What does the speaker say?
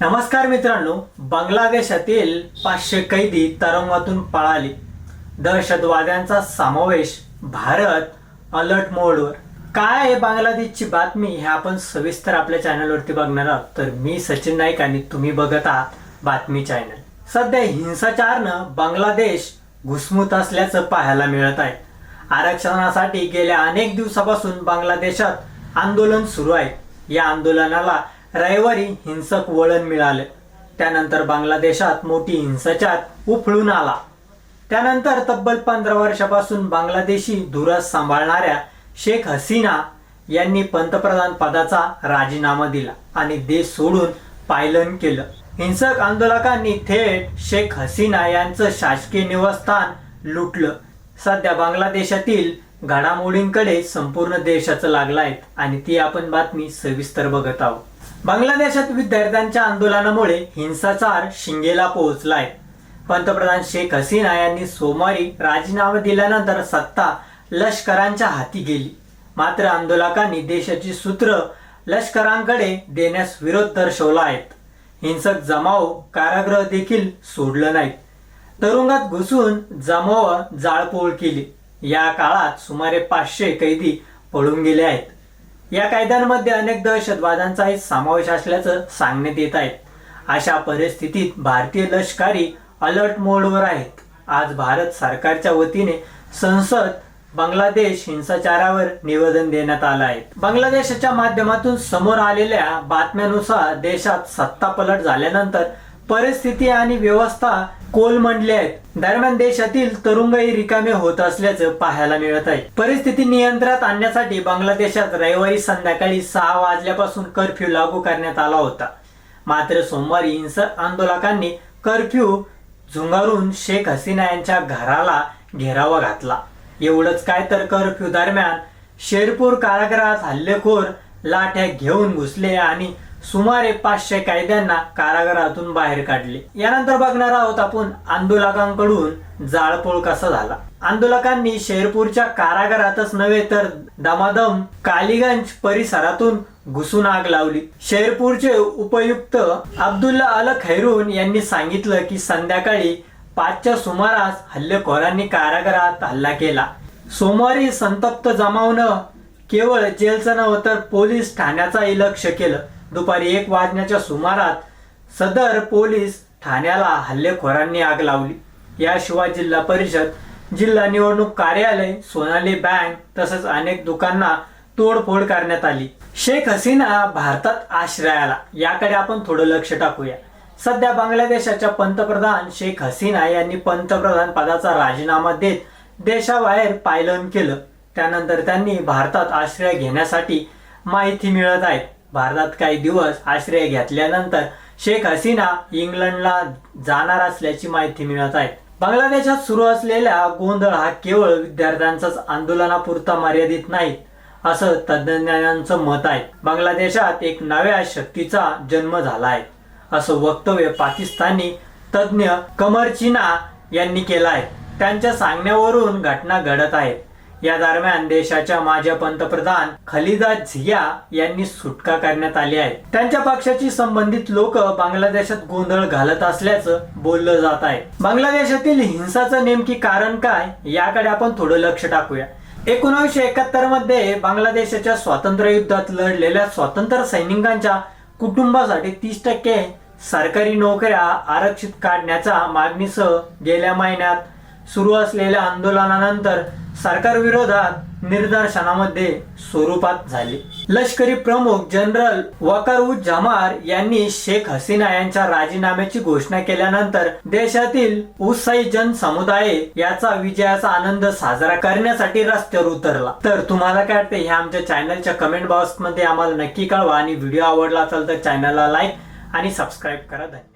नमस्कार मित्रांनो बांगलादेशातील पाचशे कैदी तरंगातून पळाले. दहशतवाद्यांचा समावेश भारत अलर्ट मोडवर. काय आहे बांगलादेशची बातमी हे आपण सविस्तर आपल्या चॅनलवरती बघणार आहोत. तर मी सचिन नाईक आणि तुम्ही बघत आहात बातमी चॅनल. सध्या हिंसाचारनं बांगलादेश घुसमुत असल्याचं पाहायला मिळत आहे. आरक्षणासाठी गेल्या अनेक दिवसापासून बांगलादेशात आंदोलन सुरू आहे. या आंदोलनाला रविवारी हिंसक वळण मिळालं. त्यानंतर बांगलादेशात मोठी हिंसाचार उफळून आला. त्यानंतर तब्बल पंधरा वर्षापासून बांगलादेशी धुरस सांभाळणाऱ्या शेख हसीना यांनी पंतप्रधान पदाचा राजीनामा दिला आणि देश सोडून पायलन केलं. हिंसक आंदोलकांनी थेट शेख हसीना यांचं शासकीय निवासस्थान लुटलं. सध्या बांगलादेशातील घडामोडींकडे संपूर्ण देशाचं लागलं आणि ती आपण बातमी सविस्तर बघत आहोत. बांगलादेशात विद्यार्थ्यांच्या आंदोलनामुळे हिंसाचार शिंगेला पोहोचलाय. पंतप्रधान शेख हसीना यांनी सोमवारी राजीनामा दिल्यानंतर सत्ता लष्करांच्या हाती गेली. मात्र आंदोलकांनी देशाची सूत्र लष्करांकडे देण्यास विरोध दर्शवला आहेत हिंसक जमाव कारागृह देखील सोडलं नाही. तुरुंगात घुसून जमाव जाळपोळ केली. या काळात सुमारे पाचशे कैदी पळून गेले आहेत. या कायद्यांमध्ये अनेक दहशतवादांचाही समावेश असल्याचं सांगण्यात येत आहे. अशा परिस्थितीत भारतीय लष्करी अलर्ट मोडवर आहेत. आज भारत सरकारच्या वतीने संसद बांगलादेश हिंसाचारावर निवेदन देण्यात आलं आहे. बांगलादेशाच्या माध्यमातून समोर आलेल्या बातम्यानुसार देशात सत्ता पलट झाल्यानंतर परिस्थिती आणि व्यवस्था कोलमंडली आहेत. दरम्यान देशातील तरुंगाई रिकामे होत असल्याचं पाहायला मिळत आहे. परिस्थिती नियंत्रणात आणण्यासाठी बांगलादेशात रविवारी संध्याकाळी सहा वाजल्यापासून कर्फ्यू लागू करण्यात आला होता. मात्र सोमवारी हिंसक आंदोलकांनी कर्फ्यू झुंगारून शेख हसीना यांच्या घराला घेरावा घातला. एवढंच काय तर कर्फ्यू दरम्यान शेरपूर कारागृहात हल्लेखोर लाठ्या घेऊन घुसले आणि सुमारे पाचशे कायद्यांना कारागारातून बाहेर काढले. यानंतर बघणार आहोत आपण आंदोलकांकडून जाळपोळ कसा झाला. आंदोलकांनी शेरपूरच्या कारागारातच नव्हे तर दमादम कालीगंज परिसरातून घुसून आग लावली. शेरपूरचे उपयुक्त अब्दुल्ला अल खैरून यांनी सांगितलं की संध्याकाळी पाचच्या सुमारास हल्लेखोरांनी कारागारात हल्ला केला. सोमवारी संतप्त जमावनं केवळ जेलचं नव्हतं तर पोलीस ठाण्याचाही लक्ष केलं. दुपारी एक वाजण्याच्या सुमारात सदर पोलीस ठाण्याला हल्लेखोरांनी आग लावली. याशिवाय जिल्हा परिषद जिल्हा निवडणूक कार्यालय सोनाली बँक तसंच अनेक दुकानांना तोडफोड करण्यात आली. शेख हसीना भारतात आश्रयाला. याकडे आपण थोडं लक्ष टाकूया. सध्या बांगलादेशाच्या पंतप्रधान शेख हसीना यांनी पंतप्रधान पदाचा राजीनामा देत देशाबाहेर पायलन केलं. त्यानंतर त्यांनी भारतात आश्रय घेण्यासाठी माहिती मिळत आहे. भारतात काही दिवस आश्रय घेतल्यानंतर शेख हसीना इंग्लंडला जाणार असल्याची माहिती मिळत आहे. बांगलादेशात सुरू असलेला गोंधळ हा केवळ विद्यार्थ्यांचाच आंदोलनापुरता मर्यादित नाही असं तज्ज्ञांचं मत आहे. बांगलादेशात एक नव्या शक्तीचा जन्म झाला आहे असं वक्तव्य पाकिस्तानी तज्ज्ञ कमर चिना यांनी केलं आहे. त्यांच्या सांगण्यावरून घटना घडत आहेत या दरम्यान देशाच्या माजी पंतप्रधान खलिदा झिया यांनी सुटका करण्यात आली आहे. त्यांच्या पक्षाची संबंधित लोक बांगलादेशात गोंधळ घालत असल्याचं बोललं जात आहे. बांगलादेशातील हिंसाचं नेमकी कारण काय याकडे आपण थोडं लक्ष टाकूया. एकोणीसशे एकाहत्तरमध्ये बांगलादेशाच्या स्वातंत्र्य युद्धात लढलेल्या स्वातंत्र्य सैनिकांच्या कुटुंबासाठी तीस टक्के सरकारी नोकऱ्या आरक्षित काढण्याच्या मागणीसह गेल्या महिन्यात सुरू असलेल्या आंदोलनानंतर सरकार विरोधात निदर्शनामध्ये स्वरूपात झाले. लष्करी प्रमुख जनरल वकार जमार यांनी शेख हसीना यांच्या राजीनाम्याची घोषणा केल्यानंतर देशातील उत्साही जनसमुदाय याचा विजयाचा आनंद साजरा करण्यासाठी रस्त्यावर उतरला. तर तुम्हाला काय वाटते? हे आमच्या चॅनलच्या कमेंट बॉक्समध्ये आम्हाला नक्की कळवा. आणि व्हिडिओ आवडला असेल तर चॅनलला लाईक आणि सबस्क्राईब करा. धन्यवाद.